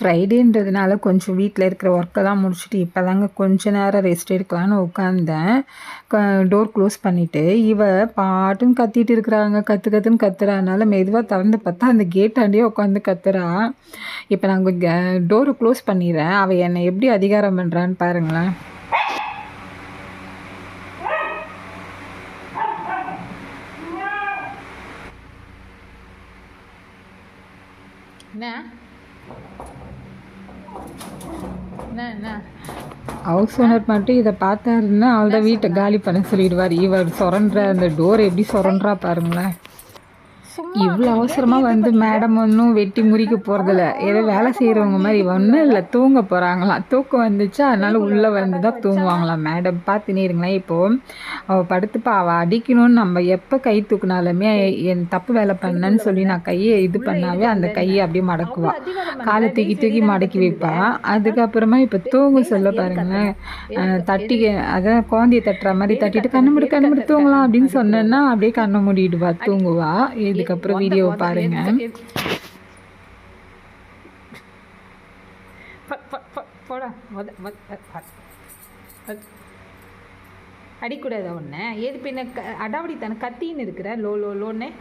ஃப்ரைடேன்றதுனால கொஞ்சம் வீட்டில் இருக்கிற ஒர்க்கெல்லாம் முடிச்சுட்டு இப்போ தாங்க கொஞ்ச நேரம் ரெஸ்ட் எடுக்கலான்னு உட்காந்தேன் டோர் க்ளோஸ் பண்ணிவிட்டு இவ பாட்டுன்னு கத்திட்டு இருக்கிறாங்க. கற்று கற்றுன்னு கத்துறதுனால மெதுவாக திறந்து பார்த்தா அந்த கேட்டாண்டியே உட்காந்து கத்துறா. இப்போ நாங்கள் டோரை க்ளோஸ் பண்ணிடுறேன். அவள் என்னை எப்படி அதிகாரம் பண்ணுறான்னு பாருங்களேன். என்ன? ஹவுஸ் ஓனர் மட்டும் இதை பார்த்தாருன்னா அவள்தான் வீட்டை காலி பண்ண சொல்லிடுவார். இவர் சுரண்ட அந்த டோர் எப்படி சுரண்டா பாருங்களேன். இவ்வளோ அவசரமாக வந்து மேடம் ஒன்றும் வெட்டி முறிக்க போகிறதில்ல ஏதோ வேலை செய்கிறவங்க மாதிரி ஒன்றும் இல்லை தூங்க போகிறாங்களாம் தூக்கம் வந்துச்சா? அதனால் உள்ளே வந்து தான் தூங்குவாங்களாம் மேடம் பார்த்துனே இருங்களேன் இப்போது அவள் படுத்துப்பா. அவள் அடிக்கணும்னு நம்ம எப்போ கை தூக்குனாலுமே என் தப்பு வேலை பண்ணேன்னு சொல்லி நான் கையை இது பண்ணாவே அந்த கையை அப்படியே மடக்குவா. காலை தூக்கி தூக்கி மடக்கி வைப்பா. அதுக்கப்புறமா இப்போ தூங்க சொல்ல பாருங்களேன். தட்டி அதான் குழந்தைய தட்டுற மாதிரி தட்டிட்டு கண்ணு முடி கண்ணு முடி தூங்கலாம் அப்படின்னு சொன்னேன்னா அப்படியே கண்ணை மூடிடுவா தூங்குவா. இதுக்கப்புறம் வீடியோவை பாருங்க. போடா. அடிக்கூடாது ஒன்று ஏது பின்ன க அடாவடி தானே கத்தின்னு இருக்கிற? லோ லோ லோன்னு?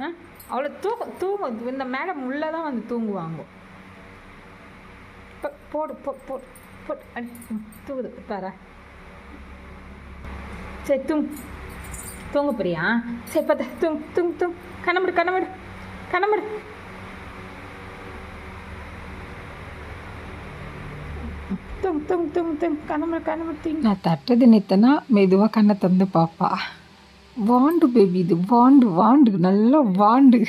ஆ அவ்வளோ தூக்க தூங்கும் இந்த மேடம் உள்ளே தான் வந்து தூங்குவாங்க. போ- போடு போ போடு போடு. அடி ம், தூங்குது. பாரா. சரி தூங் தூங்க போறியா? சரி பார்த்தா தூங் தூங் தூங் கண்ணமிடு கண்ணமிடு கண்ணமிடு. தூங் தூங் தூங் தூங் கண்ணமிடு கண்ணமிடு தூங் நான் தட்டது நித்தனா மெதுவாக கண்ணை திறந்து பாப்பா. வாண்டு பேபி இது வாண்டு வாண்டு. நல்லா வாண்டு.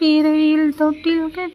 பிறையில் தொட்டில் கட்டி